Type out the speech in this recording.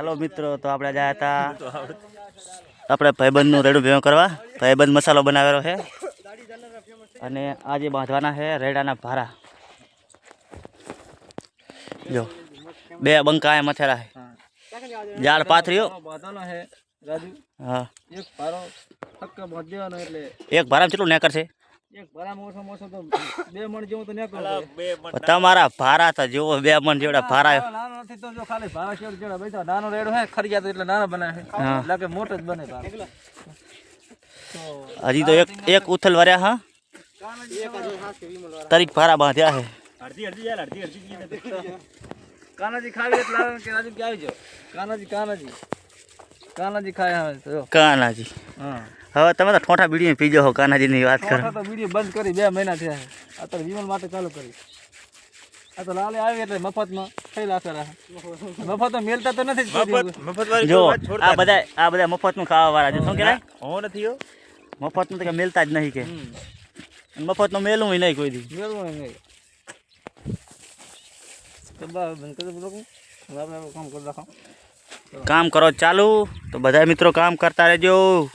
હાલો મિત્રો તો આપણે જયા હતા આપણે ભાઈબંધનું રેડું ભેગું કરવા. ભાઈબંધ મસાલો બનાવેલો છે. અને આજે બાંધવાના છે રેડાના ભારા. જો બે બંકા એ મથેરા છે. ઝાડ પાથરીઓ. હા. એક ભારામાં કેટલું નેકર છે? તમારા ભારા હતા જેવો બે મણ જેવડા ભારા નાનો તો જો ખાલી ભારા શેડ જેડા બેઠા. નાનો રેડો હે ખરી તો એટલે નાનો બનાવે હા. એટલે કે મોટો જ બને ભારો હજી તો એક એક ઉથલ વર્યા હા? તારીખ ભારા બાંધ્યા છે કાનાજી ખાવી એટલે આવે કે રાજુ કે આવી જાઓ. કાનાજી કાનાજી. કાનાજી ખાય હવે તો કાનાજી. હા. હવે તમે તો ઠોઠા બીડી પીજો હો કાનાજીની વાત કરો. તો બીડી બંધ કરી બે મહિના થયા અત્યારે વિમલ માટે ચાલુ કરી. આ તો લાલે આવી એટલે મફતમાં. થઈ મફતમાં મેલતા તો નથી જ જો આ બધા આ બધા મફતનું ખાવા વાળા છે. શું કહેવાય? હું નથી મફતનું તો મેલતા જ નહીં કે. મફતનું મેલું નહીં કોઈ દી. મેળવું નહીં. કામ. કરો ચાલુ. તો બધા મિત્રો કામ કરતા રહેજો.